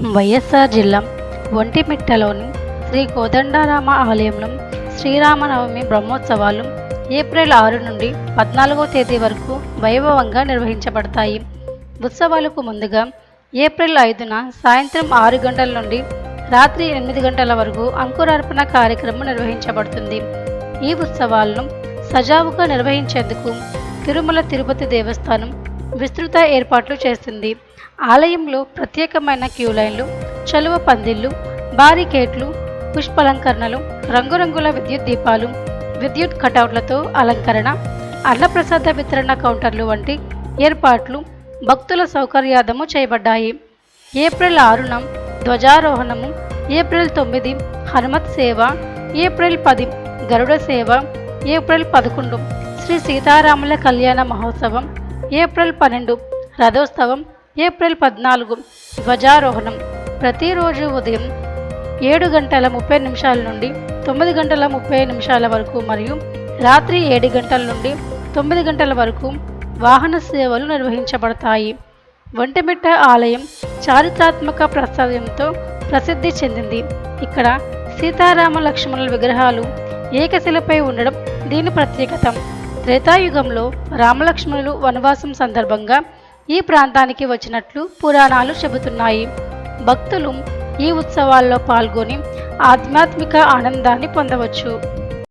వైఎస్ఆర్ జిల్లా ఒంటిమిట్టలోని శ్రీ కోదండరామ ఆలయంలో శ్రీరామనవమి బ్రహ్మోత్సవాలు ఏప్రిల్ ఆరు నుండి పద్నాలుగో తేదీ వరకు వైభవంగా నిర్వహించబడతాయి. ఉత్సవాలకు ముందుగా ఏప్రిల్ ఐదున సాయంత్రం ఆరు గంటల నుండి రాత్రి ఎనిమిది గంటల వరకు అంకురార్పణ కార్యక్రమం నిర్వహించబడుతుంది. ఈ ఉత్సవాలను సజావుగా నిర్వహించేందుకు తిరుమల తిరుపతి దేవస్థానం విస్తృత ఏర్పాట్లు చేస్తుంది ఆలయంలో ప్రత్యేకమైన క్యూ లైన్లు చలువ పందిళ్ళు బారికేట్లు పుష్పలంకరణలు రంగురంగుల విద్యుత్ దీపాలు విద్యుత్ కటౌట్లతో అలంకరణ అన్నప్రసాద వితరణ కౌంటర్లు వంటి ఏర్పాట్లు భక్తుల సౌకర్యార్థము చేయబడ్డాయి. ఏప్రిల్ ఆరున ధ్వజారోహణము ఏప్రిల్ తొమ్మిది హనుమత్ సేవ ఏప్రిల్ పది గరుడ సేవ ఏప్రిల్ పదకొండు శ్రీ సీతారాముల కళ్యాణ మహోత్సవం ఏప్రిల్ పన్నెండు రథోత్సవం ఏప్రిల్ పద్నాలుగు ధ్వజారోహణం. ప్రతిరోజు ఉదయం ఏడు గంటల ముప్పై నిమిషాల నుండి తొమ్మిది గంటల ముప్పై నిమిషాల వరకు మరియు రాత్రి ఏడు గంటల నుండి తొమ్మిది గంటల వరకు వాహన సేవలు నిర్వహించబడతాయి. ఒంటిమిట్ట ఆలయం చారిత్రాత్మక ప్రసాదంతో ప్రసిద్ధి చెందింది. ఇక్కడ సీతారామ లక్ష్మణుల విగ్రహాలు ఏకశిలపై ఉండడం దీని ప్రత్యేకత. త్రేతాయుగంలో రామలక్ష్మణులు వనవాసం సందర్భంగా ఈ ప్రాంతానికి వచ్చినట్లు పురాణాలు చెబుతున్నాయి. భక్తులు ఈ ఉత్సవాల్లో పాల్గొని ఆధ్యాత్మిక ఆనందాన్ని పొందవచ్చు.